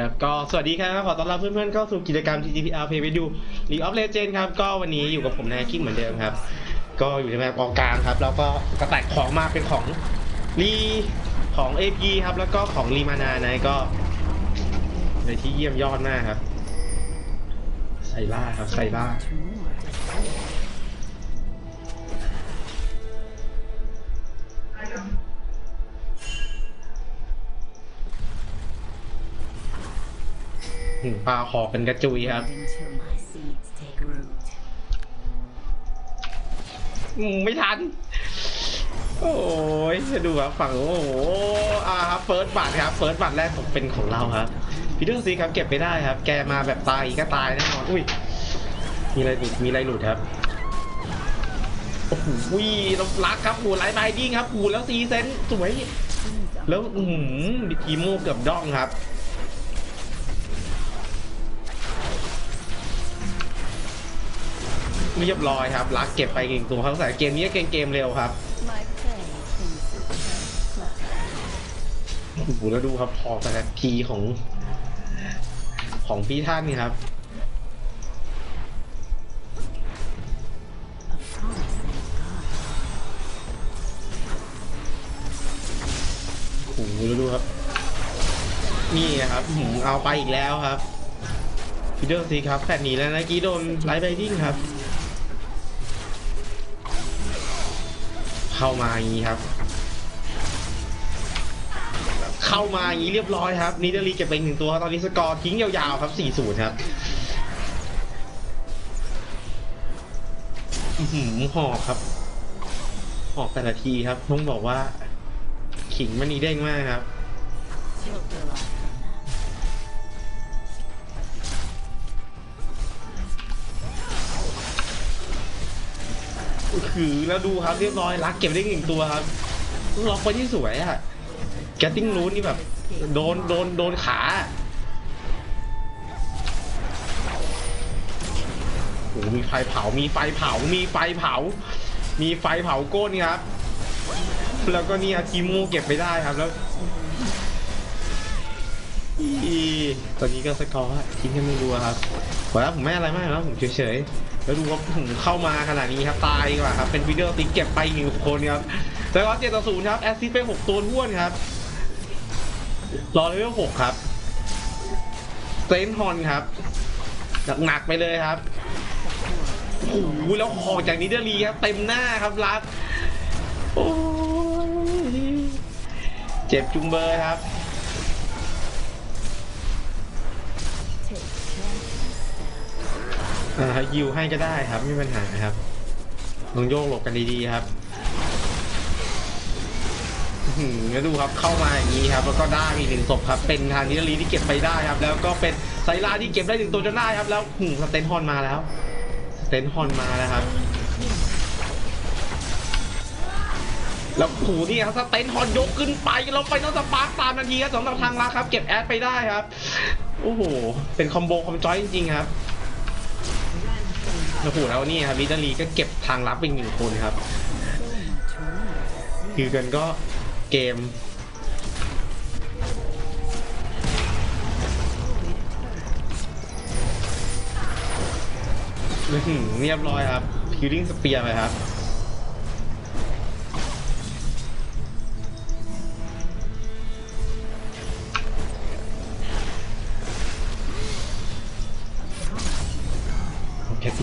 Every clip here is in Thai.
ครับก็สวัสดีครับ ขอต้อนรับเพื่อนๆเข้าสู่กิจกรรม TTPR Play with You League of Legends ครับ ก็วันนี้อยู่กับผมนายคิงเหมือนเดิมครับ ก็อยู่ในแมปกองกลางครับ แล้วก็กระแตกของมาเป็นของรีของ AP ครับ แล้วก็ของรีมานานะก็ในที่เยี่ยมยอดมากครับไซล่าครับไซล่า หืมปลาหอกเป็นกระจุยครับ until my seeds take root. อืมไม่ทัน โอ้ยจะดูครับฝั่งโอ้โหอ่าครับเฟิร์สบัตครับเฟิร์สบัตแรกผมเป็นของเราครับพีเตอร์ซีครับเก็บไปได้ครับ แกมาแบบตายอีกก็ตายแน่นอนอุ้ยมีอะไรหลุดมีอะไรหลุดครับโอ้โหเรารักครับหูไลท์ไบดิ้งครับหูแล้วซีเซนสวย แล้วอือหือทีโมเกือบด้องครับ เรียบร้อยครับ รักเก็บไปอีกตัวเขาใส่เกมนี้เกมเกมเร็วครับโอ้โหแล้วดูครับพอแต่ทีของ ของพี่ท่านนี่ครับโอ้โหแล้วดูครับ นี่นครับหเอาไปอีกแล้วครับพีเดอร์ซีครับแฟดหนีแล้วนะกี้โดนไลท์ไบดิ้งครับ เข้ามาอย่างนี้ครับ เข้ามาอย่างนี้เรียบร้อยครับนิเดอรีเก็บไปหนึ่งตัวตอนนี้สกอร์ทิ้งยาวๆครับ4-0ครับหือหอกครับหอกแต่ละทีครับต้องบอกว่า ขิงมันนีเด้งมากครับ คือแล้วดูครับเรียบร้อยรักเก็บได้หนึ่งตัวครับล็อกไปที่สวยอะแกติ้งรูทนี่แบบ โดนโดนโดนขาโอ้โหมีไฟเผา มีไฟเผา มีไฟเผา มีไฟเผาก้นครับ แล้วก็นี่อากิมูเก็บไปได้ครับแล้วอีตอนนี้ก็สกอร์ทิ้งให้ไม่รู้ครับขอแล้วผมไม่อะไรมากแล้วผมเฉยๆ แล้วดูว่าผมเข้ามาขนาดนี้ครับตายดีกว่าครับ เป็นวิดีโอติเก็บไปหนึ่งคนครับแต่ว่าเจ็ดต่อศูนย์ครับ แอสซิสไปหกตัวท้วนครับ รอเลเวลหกครับเซนฮอนครับ หนักๆไปเลยครับโอ้โหแล้วหอกจากนิเดอร์ลีครับ เต็มหน้าครับรัดโอ้ยเจ็บจุงเบอร์ครับ ยิวให้ก็ได้ครับไม่มีปัญหาครับลองโยกหลบกันดีๆครับอื้อหือแล้วดูครับเข้ามาอย่างนี้ครับ แล้วก็ได้อีกหนึ่งศพครับ เป็นทางนิเดอร์ลีที่เก็บไปได้ครับ แล้วก็เป็นไซราที่เก็บได้หนึ่งตัวจนได้ครับ แล้วหืมสเตนฮอนมาแล้วสเตนฮอนมาแล้วครับ แล้วโอ้นี่ครับสเตนฮอนยกขึ้นไปแล้วไปน้องสปาร์กตามนาทีครับสำหรับทางรักครับ เก็บแอดไปได้ครับโอ้โหเป็นคอมโบคอมจอยจริงๆครับ โอ้โหแล้วนี่ครับลิตารีก็เก็บทางลับเป็นหนึ่งคนครับ คือกันก็เกม เรียบร้อยครับคิวริงสเปียร์ไปครับ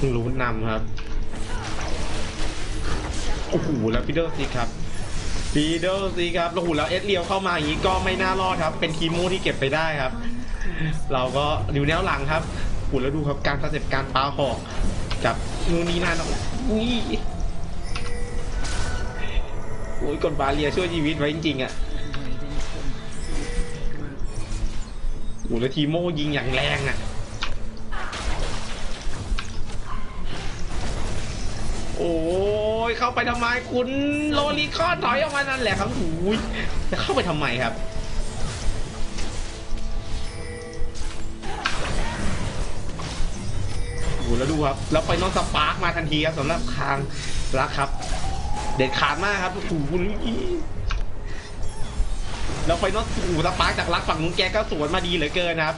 แคทติ้งรูนนำครับ โอ้โห แล้วพีเดอร์ซีครับพีเดอร์ซีครับโอ้โหแล้วเอสเลียวเข้ามาอย่างนี้ก็ไม่น่ารอดครับ เป็นทีมมูที่เก็บไปได้ครับ เราก็อยู่แนวหลังครับโอ้โหแล้วดูครับการสเต็ปการปาหอกกับนู่นนี่นั่นอุ้ยโอ้ยกดบาเรียช่วยชีวิตไว้จริงๆอะ Wait until my seeds take root. โอ้โหแล้วทีโมยิงอย่างแรงอะ อ้ยเข้าไปทำไมคุณโลลิคอนถอยออกมานั่นแหละครับโอ้ยจะเข้าไปทำไมครับโอ้โหแล้วดูครับ แล้วไปนอนสปาร์กมาทันทีครับสำหรับคางรักครับ เด็ดขาดมากครับโอ้โหแล้วไฟนอลอูสปาร์คจากลักฝั่งนู้นแกก็สวนมาดีเหลือเกินครับ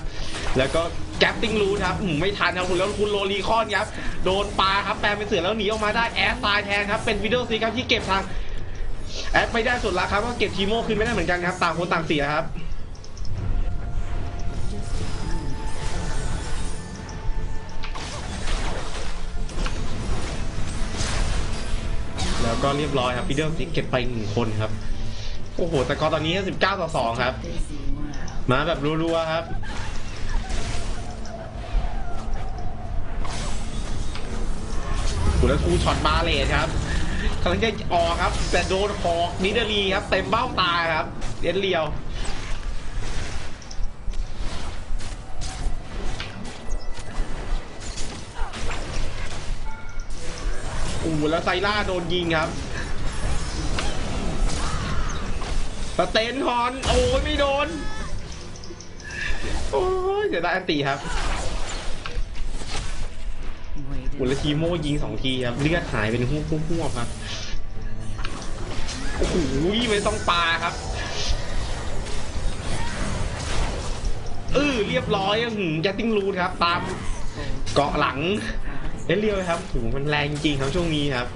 แล้วก็แกปติ้งรูครับไม่ทันครับคุณแล้วคุณโรลีคอนครับ โดนปลาครับแปลงเป็นเสือแล้วหนีออกมาได้แอสตายแทนครับเป็นวิดีโอซีครับที่เก็บทางแอดไปได้สุดละครับก็เก็บทีโม่คืนไม่ได้เหมือนกันครับต่างคนต่างเสียครับแล้วก็เรียบร้อยครับวิดีโอซีเก็บไปหนึ่งคนครับ โอ้โหแต่ก็ตอนนี้ 19 ต่อ 2 ครับ มาแบบรัวๆครับ คุณแล้วทูช็อตบาเลตครับกำลังจะออกครับ แต่โดนหอกนิดาลีครับ เต็มเบ้าตาครับเอ็นเลียวอู้แล้วไซล่าโดนยิงครับสเตนฮอน โอ้ยไม่โดน โอ้ยเสียดายอันตีครับ Waited อุลทีโมยิงสองทีครับเลือดหายเป็นหุ้มหุ้มหุ้มครับโอ้โหไม่ต้องปลาครับเออเรียบร้อยอืมแจตติ้งรูทครับ ตามเกาะหลังเอ็นเรียวครับโอ้โหมันแรงจริงครับช่วงนี้ครับ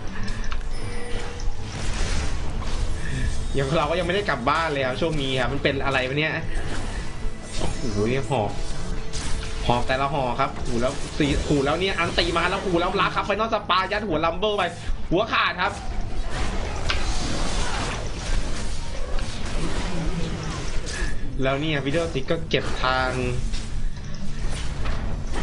ยังเราก็ยังไม่ได้กลับบ้านเลยครับช่วงนี้ครับมันเป็นอะไรวะเนี่ยโอ้โหเนี่ยหอก หอกแต่ละหอครับหูแล้วสีหูแล้วเนี่ยอันตีมาแล้วหูแล้วลักครับไปนอกสปายัดหัวลัมเบอร์ไป หัวขาดครับแล้วเนี่ยวิดีโอติกก็เก็บทาง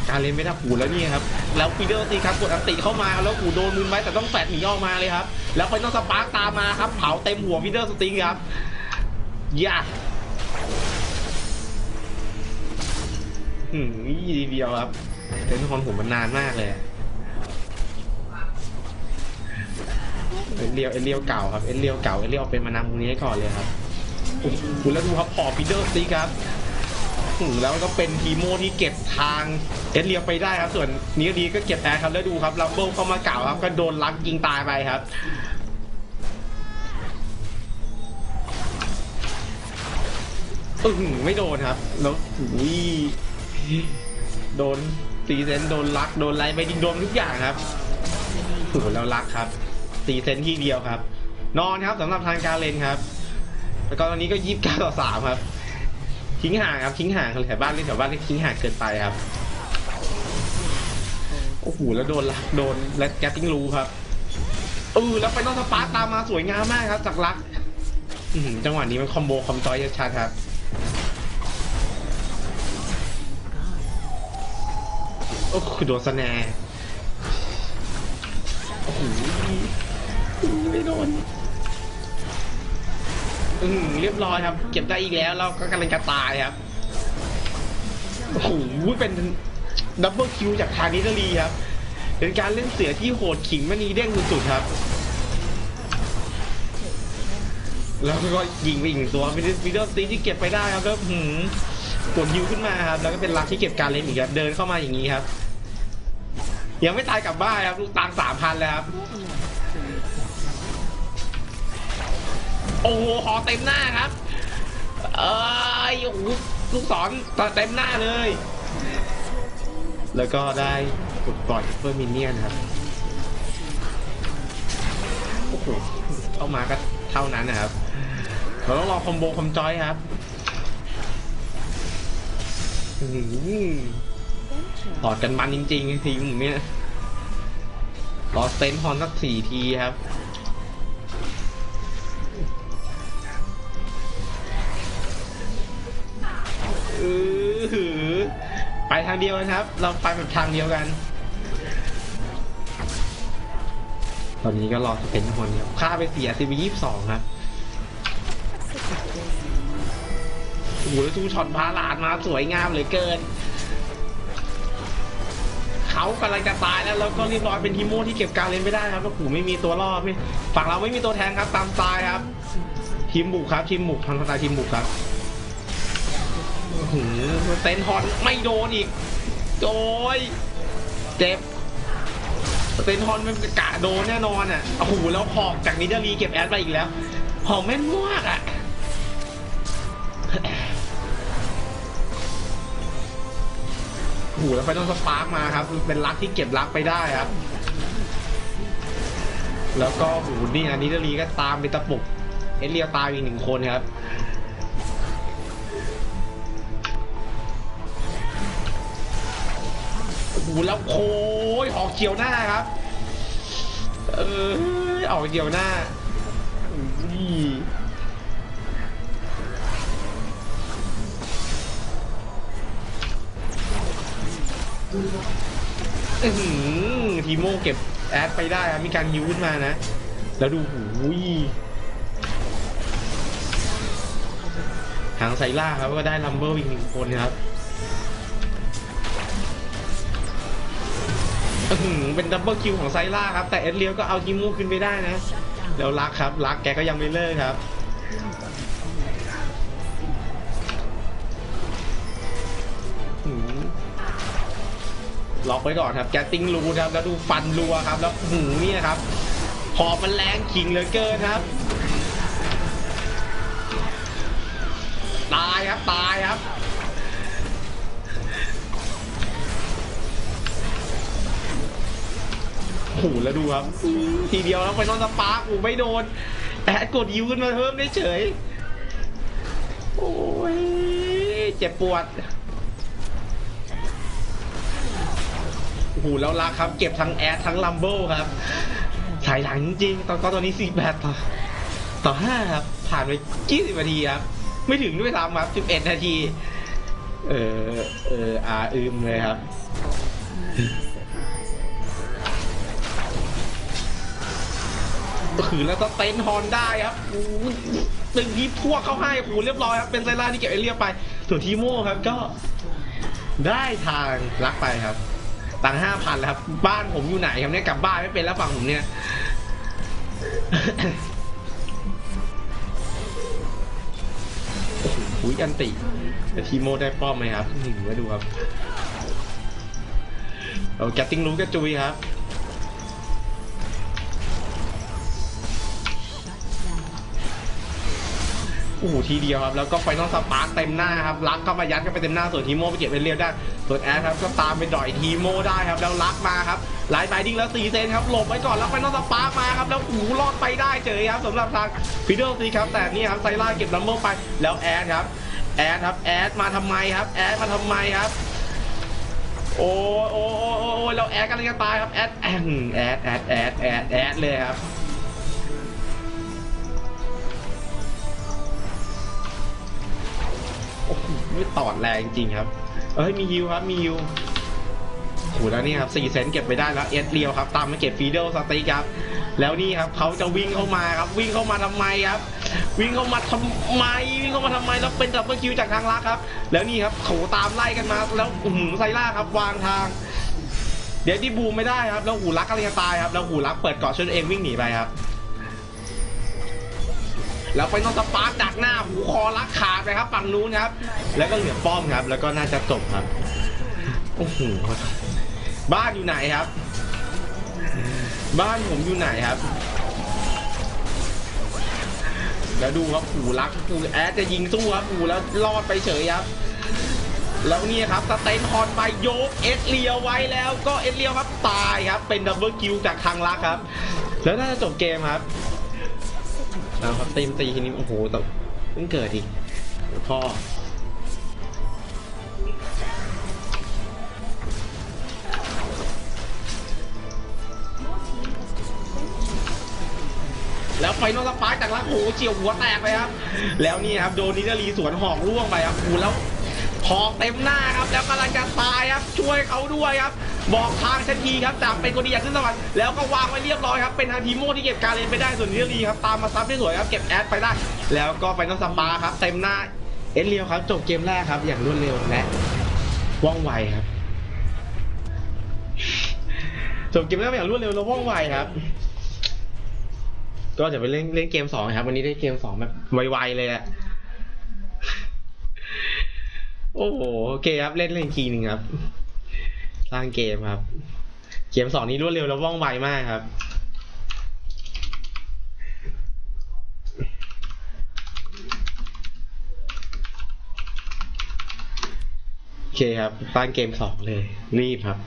การเล่นไม่ได้หูแล้วเนี่ยครับ แล้วปีเดอร์ตีครับกดอันติเข้ามาแล้วหูโดนมือไว้แต่ต้องแฟดหนีออกมาเลยครับ แล้วไฟนอลสปาร์กตามมาครับ เผาเต็มหัวปีเดอร์สติงครับ ย่า หืมทีเดียวครับเล่นคอนผมมันนานมากเลยเอ็นเลียวเอ็นเลียวเก่าครับเอ็นเลียวเก่าเอ็นเลียวเป็นมานำตรงนี้ให้ก่อนเลยครับโอ้โหแล้วดูครับพอปีเดอร์สติกครับแล้วก็เป็นทีโมที่เก็บทางเอสเลียวไปได้ครับ ส่วนนี้ดีก็เก็บแอร์ครับแล้วดูครับลัมเบิลเข้ามาเก่าครับ ก็โดนลักยิงตายไปครับอือหือไม่โดนครับ แล้วอุ้ย โดนตีเซนโดนลัก โดนไล่ไปดิงโดนทุกอย่างครับโอ้โหแล้วลักครับตีเซนที่เดียวครับ นอนครับสำหรับทางการเลนครับ แล้วก็ตอนนี้ก็ยีิบเก้าต่อสามครับ ทิ้งห่างครับทิ้งห่างแถวบ้านเล่นแถวบ้านเล่นทิ้งห่างเกินไปครับโอ้โหแล้วโดนลักโดนและแกตติ้งรูครับเออแล้วไปนอกสปาร์ตามมาสวยงามมากครับจากลักจังหวะนี้มันคอมโบคอมจอยชัดครับ อ้โหโดนสแนร์โอ้โหไม่โดนอืมเรียบร้อยครับ เก็บได้อีกแล้ว เราก็กำลังจะตายครับโอ้โหเป็นดับเบิลคิวจากทางนิตาลีครับ เป็นการเล่นเสือที่โหดขิงมันนีเด้งสุดๆครับ แล้วก็ยิงไปอีกหนึ่งตัววิดีโอซีที่เก็บไปได้ครับแล้วหืมกดยิวขึ้นมาครับ แล้วก็เป็นลักที่เก็บการเล่นอีกครับ เดินเข้ามาอย่างนี้ครับ ยังไม่ตายกลับบ้านครับลูกตังสามพันเลยครับ โอ้โหหอเต็มหน้าครับ เอ้ยโอ้โหลูกศรเต็มหน้าเลย แล้วก็ได้กดปล่อยเพื่อมินเนี่ยนครับโอ้โหเข้ามาก็เท่านั้นนะครับ เราต้องรอคอมโบคอมจอยครับอื้อ หือดกันมันจริงๆทีมผมเนี่ยรอสเตนฮอนสักสี่ทีครับเออหือไปทางเดียวกันครับ เราไปแบบทางเดียวกัน ตอนนี้ก็รอสเปนคนครับค่าไปเสียซีบียี่สิบสองครับโอ้โหแล้วทูช็อตพาลานมาสวยงามเหลือเกิน เขากำลังจะตายแล้วแล้วก็เรียบร้อยเป็นทีโมที่เก็บการเล่นไม่ได้ครับแล้วหูไม่มีตัวรอดไม่ฝั่งเราไม่มีตัวแทนครับตามตล์ครับ ทีมบุกครับ ทีมบุกทางสไตล์ทีมบุกครับหือเซนฮอนไม่โดนอีกโอ้ยเจ็บเซนฮอนมันกะโดนแน่นอนอะโอ้โหแล้วหอกจากนิดาลีเก็บแอดไปอีกแล้วหอกแม่นมากอะ โอ้โหแล้วไฟนอลสปาร์กมาครับ เป็นลักที่เก็บลักไปได้ครับ แล้วก็โอ้โหนี่อันนี้เดลีก็ตามไปตะปุก เอเลียตายอีกหนึ่งคนครับโอ้แล้วโค้ยออกเขียวหน้าครับ เออออกเขียวหน้านี่ อื้อหือทีโมเก็บแอดไปได้ครับมีการยิวขึ้นมานะ แล้วดูหูยทางไซล่าครับก็ได้ลัมเบอร์อีกหนึ่งคนครับเป็นดับเบิลคิวของไซล่าครับ แต่เอ็ดเลียวก็เอาทีโมขึ้นไปได้นะ แล้วรักครับ รักแกก็ยังไม่เลิกครับ ล็อกไว้ก่อนครับแกติ้งรูครับแล้วดูฟันรัวครับ แล้วหูนี่นะครับหอบมันแรงขิงเหลือเกินครับ ตายครับตายครับโอ้โหแล้วดูครับ ทีเดียวแล้วไปนอนสปาร์กโอ้โหไม่โดนแอดกดยิวขึ้นมาเพิ่มได้เฉย โอ้ย เจ็บปวด หแล้วลักครับ เก็บทั้งแอดทั้งลัมเบิลครับสายหลังจริงตอนตอนนี้สี่แปดต่อต่อห้าครับ ผ่านไปยี่สิบนาทีครับ ไม่ถึงด้วยซ้ำครับสิบเอ็ดนาที เออเอออาอึมเลยครับขืนแล้วก็เต้นฮอนได้ครับโอ้ตึงที่พวกเขาให้โอ้โหเรียบร้อยครับ เป็นไซร่าที่เก็บเอเรียไป ส่วนทีโม่ครับก็ได้ทางลักไปครับ ตังห้าพันแล้วครับ บ้านผมอยู่ไหนครับเนี่ยกลับบ้านไม่เป็นแล้วฝั่งผมเนี่ยโอ้ยอันติแต่ทีโมได้ป้อมไหมครับหนึ่งไว้ดูครับเอาแกติ้งรู้กระจุยครับโอ้โหทีเดียวครับ แล้วก็ไฟนอลสปาร์คเต็มหน้าครับลักเข้ามายัดกันไปเต็มหน้าส่วนทีโมไปเก็บเป็นเรียบได้ ส่วนแอดครับก็ตามไปดอยทีโมได้ครับแล้วลักมาครับไลท์ไบดิ้งแล้วตีเซนครับหลบไว้ก่อนแล้วไฟนอสปาร์มาครับแล้วหูรอดไปได้เฉยครับสำหรับทางฟิเดลซีครับแต่นี่ครับไซล่าเก็บลัมเบอร์ไปแล้วแอดครับแอดครับแอดมาทำไมครับแอดมาทำไมครับโอ้โอ้โอ้โอ้ยโอ้ยแล้วแอดกำลังจะตายครับแอดแอดแอดแอดแอดแอดแอดเลยครับโอ้ไม่ตอดแรงจริงครับ เอ้ยมีฮิวครับมีฮิวโหแล้วนี่ครับสี่เซนเก็บไปได้แล้วเอสเรียวครับตามมาเก็บฟีเดลสติกครับ แล้วนี่ครับเขาจะวิ่งเข้ามาครับวิ่งเข้ามาทำไมครับ วิ่งเข้ามาทำไม วิ่งเข้ามาทำไมแล้วเป็นดับเบิลคิวจากทางลักครับ แล้วนี่ครับโถตามไล่กันมาแล้วอื้อหือไซล่าครับวางทาง เดี๋ยวที่บูมไม่ได้ครับแล้วหูรักกำลังจะตายครับแล้วหูรักเปิดเกาะช่วยตัวเองวิ่งหนีไปครับ แล้วไปนอนสปาร์กดักหน้าหูคอรักขาดไปครับฝั่งนู้นครับ แล้วก็เหลือป้อมครับ แล้วก็น่าจะจบครับโอ้โหบ้านอยู่ไหนครับ บ้านผมอยู่ไหนครับแล้วดูครับหูรักหูแอดจะยิงสู้ครับหูแล้วรอดไปเฉยครับ แล้วนี่ครับสเตนคอนไปโยกเอสเลียวไว้แล้วก็เอสเลียวครับตายครับ เป็นดับเบิลคิวจากทางลักครับ แล้วน่าจะจบเกมครับ เอาครับตีมตีทีนี้โอ้โหแต่เพิ่งเกิดอีกพ่อแล้วไฟนอลสปาร์จากล่างโหเฉียวหัวแตกไปครับ แล้วนี่ครับโดนนิดาลีสวนหอกร่วงไปครับโอ้โหแล้ว หอกเต็มหน้าครับ แล้วกำลังจะตายครับ ช่วยเขาด้วยครับ บอกทางทันทีครับจากเป็นคนดีอยากขึ้นสวรรค์แล้วก็วางไว้เรียบร้อยครับ เป็นทางทีโม่ที่เก็บการเลนไปได้ส่วนนิดาลีครับตามมาซับได้สวยครับเก็บแอดไปได้ แล้วก็ไฟนอลสปาครับเต็มหน้าเอ็นเรียวครับจบเกมแรกครับ อย่างรวดเร็วและว่องไวครับจบเกมแรกอย่างรวดเร็วและว่องไวครับก็จะไปเล่นเล่นเกมสองครับ วันนี้ได้เกมสองแบบไวๆเลยอะ โอ้โหโอเคครับเล่นเล่นอีกทีหนึ่งครับ สร้างเกมครับ เกมสองนี้รวดเร็วและว่องไวมากครับโอเคครับ ตั้งเกมสองเลย รีบครับ